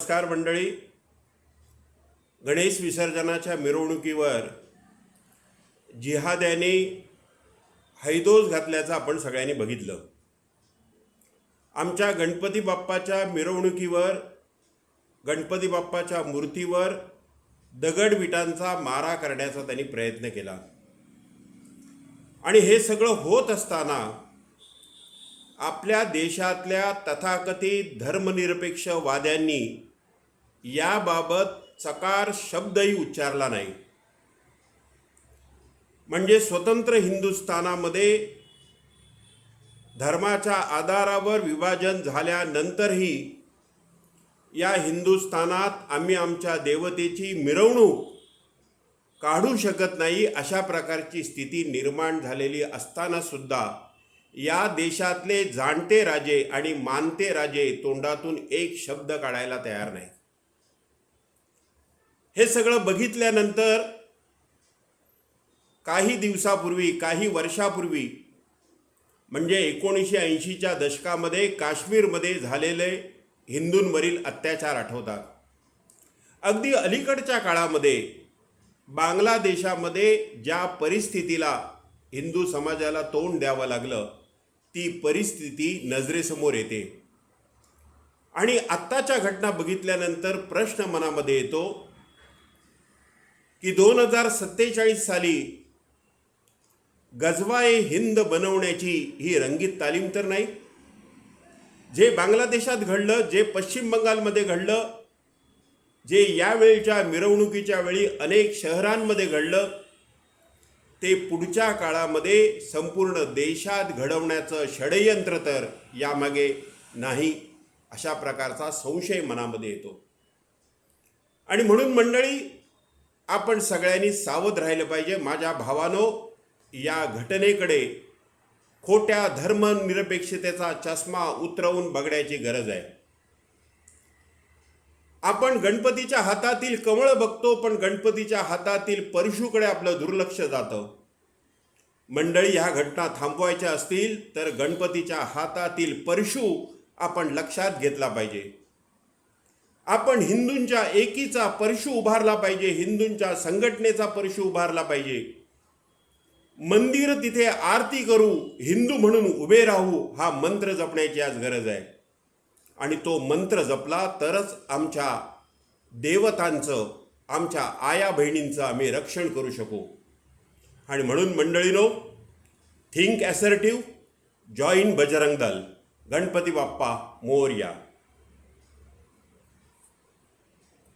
नमस्कार मंडळी. गणेश विसर्जनाच्या मिरवणुकीवर जिहाद्याने हैदोस घातल्याचं आपण सगळ्यांनी बघितलं. आमच्या गणपती बाप्पाच्या मिरवणुकीवर गणपती बाप्पाच्या मूर्तीवर दगडविटांचा मारा करण्याचा त्यांनी प्रयत्न केला. आणि हे सगळं होत असताना आपल्या देशातल्या तथाकथित धर्मनिरपेक्ष वाद्यांनी याबाबत चकार शब्दही उच्चारला नाही. म्हणजे स्वतंत्र हिंदुस्थानामध्ये धर्माच्या आधारावर विभाजन झाल्यानंतरही या हिंदुस्थानात आम्ही आमच्या देवतेची मिरवणूक काढू शकत नाही अशा प्रकारची स्थिती निर्माण झालेली असताना सुद्धा या देशातले जाणते राजे आणि मानते राजे तोंडातून एक शब्द काढायला तयार नाही हे सगळं बघितल्यानंतर काही दिवसापूर्वी काही वर्षापूर्वी म्हणजे एकोणीसशे ऐंशीच्या दशकामध्ये काश्मीरमध्ये झालेले हिंदूंवरील अत्याचार आठवतात. अगदी अलीकडच्या काळामध्ये बांगलादेशामध्ये ज्या परिस्थितीला हिंदू समाजाला तोंड द्यावं लागलं ती परिस्थिती नजरेसमोर येते. आणि आत्ताच्या घटना बघितल्यानंतर प्रश्न मनामध्ये येतो की दोन हजार सत्तेचाळीस साली गजवाए हिंद बनवण्याची ही रंगीत तालीम तर नाही. जे बांगलादेशात घडलं जे पश्चिम बंगालमध्ये घडलं जे यावेळच्या मिरवणुकीच्या वेळी अनेक शहरांमध्ये घडलं ते पुढच्या काळामध्ये संपूर्ण देशात घडवण्याचं षडयंत्र तर यामागे नाही अशा प्रकारचा संशय मनामध्ये येतो. आणि म्हणून मंडळी आपण सगळ्यांनी सावध राहिलं पाहिजे. माझ्या भावानो या घटनेकडे खोट्या धर्मनिरपेक्षतेचा चष्मा उतरवून बघण्याची गरज आहे. आपण गणपतीच्या हातातील कमळ बघतो पण गणपतीच्या हातातील परशुकडे आपलं दुर्लक्ष जातं. मंडळी ह्या घटना थांबवायच्या असतील तर गणपतीच्या हातातील परशु आपण लक्षात घेतला पाहिजे. आपण हिंदूंच्या एकीचा परशु उभारला पाहिजे हिंदूंच्या संघटनेचा परशु उभारला पाहिजे. मंदिर तिथे आरती करू हिंदू म्हणून उभे राहू हा मंत्र जपण्याची आज गरज आहे. आणि तो मंत्र जपला तरच आमच्या देवतांचं आमच्या आया बहिणींचं आम्ही रक्षण करू शकू. आणि म्हणून मंडळीनो think assertive join Bajrang Dal Ganpati Bappa Morya.